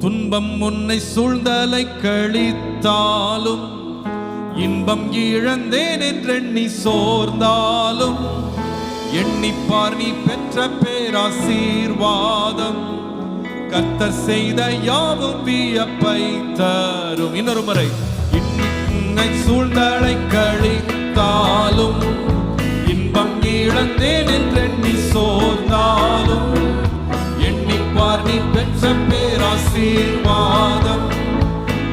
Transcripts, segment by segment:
துன்பம் உன்னை சூழ்ந்தலை கழித்தாலும் இன்பம் இழந்தேன் என்றெண்ணி சோர்ந்தாலும் எண்ணிப்பார் நீ பெற்ற பேராசீர்வாதம் கர்த்தர் செய்த யாவும் வியப்பை தரும். இன்னொரு முறை உன்னை சூழ்ந்தலை கழித்தாலும் இன்பம் இழந்தேன் என்றெண்ணி ஆசீர்வாதம்.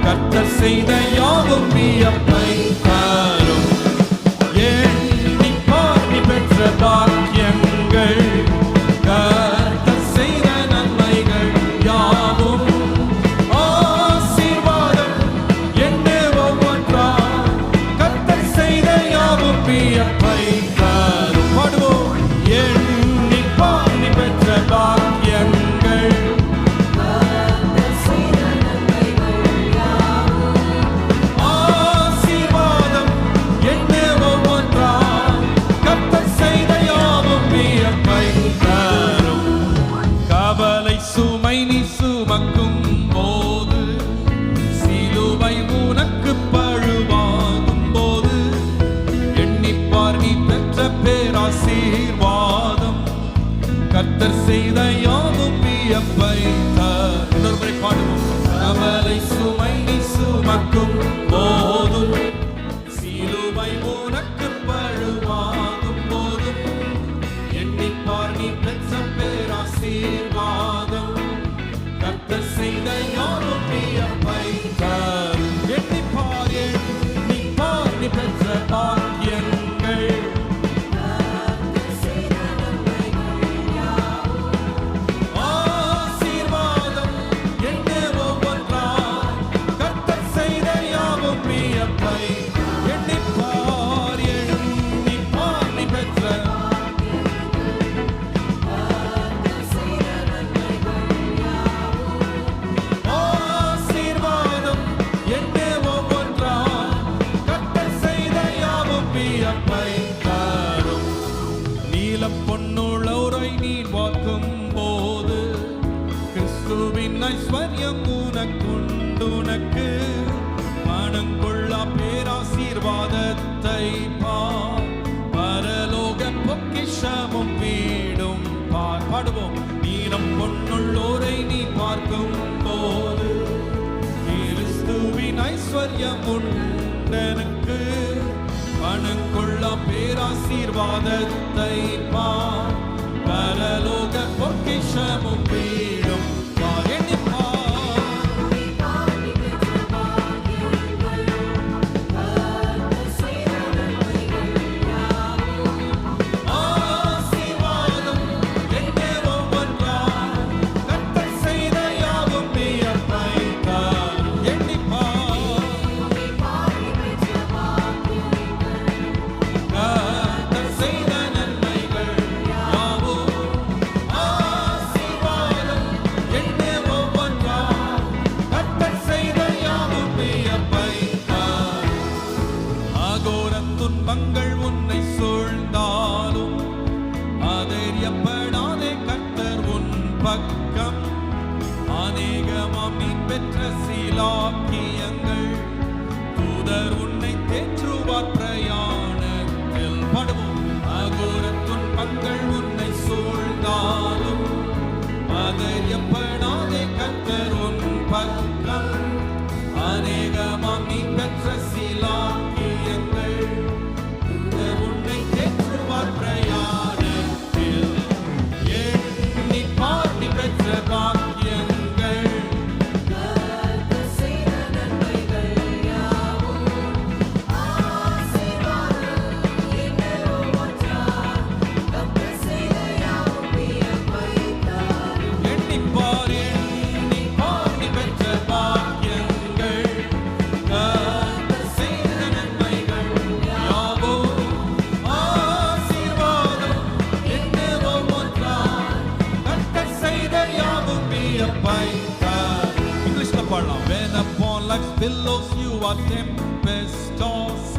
கர்த்தர் செய்த யாவும் வியப்பை பாடுவோம். நீ நம் பொன்னுள்ளோரை நீ பார்க்கும் போது கிறிஸ்துவின் ஐஸ்வர்யம் உண்டனுக்கு பணங்கொள்ள பேராசீர்வாதத்தை பரலோக பொக்கிஷமும் துன்பங்கள் உன்னை சூழ்ந்தாலும் அதெரியப்படாதே கர்த்தர் உன் பக்கம். அநேகமாம் நீ பெற்ற சீலாக்கியங்கள். தூதர் உன்னை தேற்றுவார் பிரயாணத்தில். படுவோம். அகோர துன்பங்கள் உன் what tempest tossed.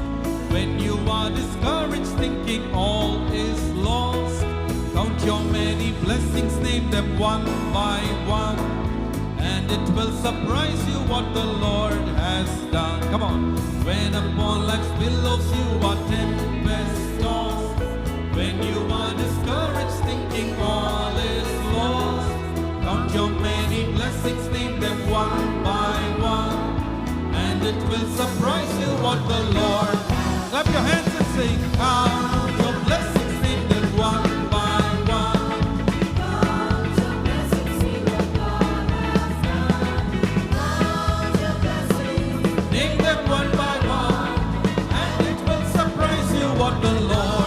When you are discouraged, thinking all is lost. Count your many blessings, name them one by one. And it will surprise you what the Lord has done. Come on. When upon life's billows you are tempest tossed. When you are discouraged, thinking all is lost. Count your many blessings, name them one by one. It will surprise you what the Lord. Clap your hands and sing. Count your blessings, one by one. Name them one by one, and it will surprise you what the Lord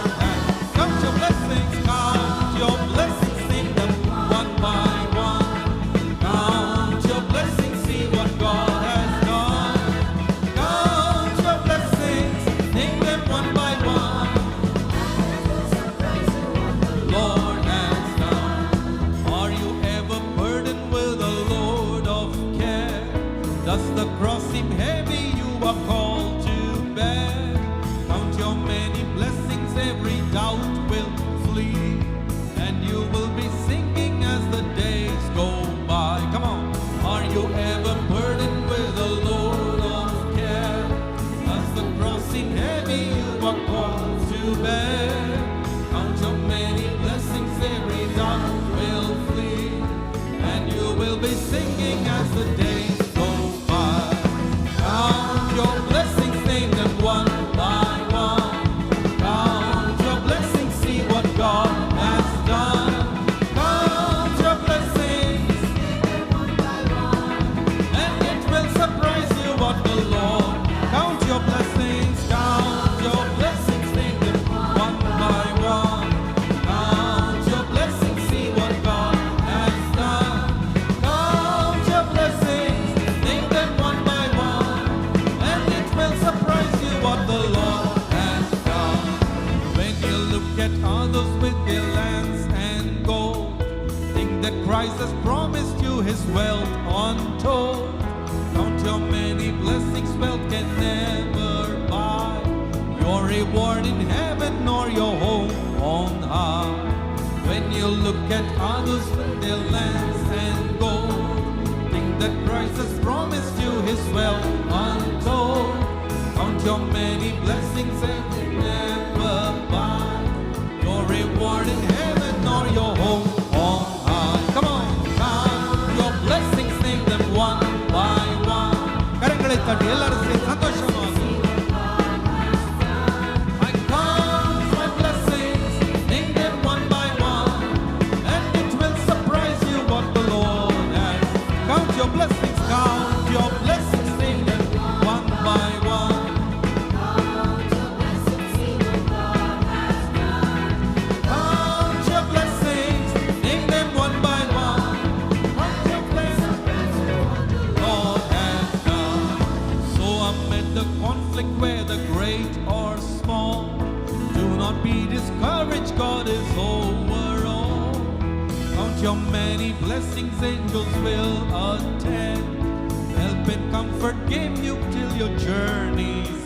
be singing as the days go by. Count your untold. Count your many blessings, wealth can never buy your reward in heaven nor your home on high. When you look at others with their lands and gold, think that Christ has promised you his wealth untold. Count your many blessings and never buy your reward in heaven your many blessings, angels will attend. Help and comfort give you till your journey's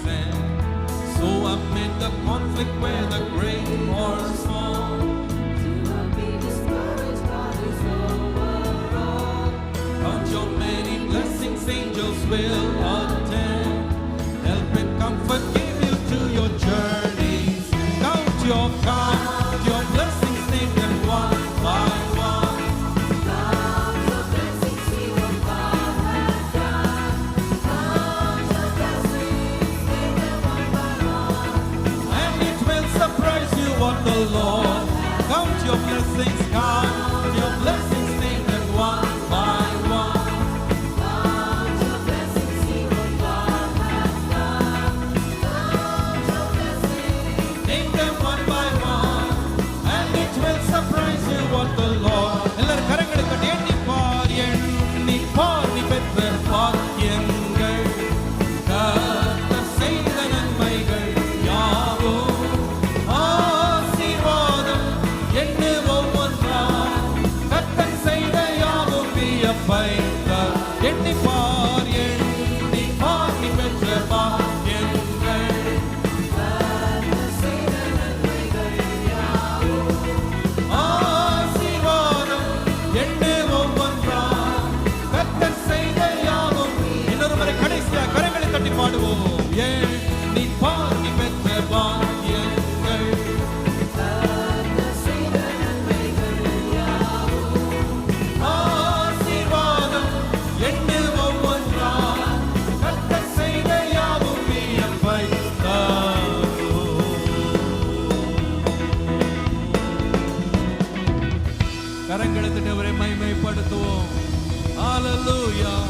மகிமைப்படுத்துவோம் Hallelujah.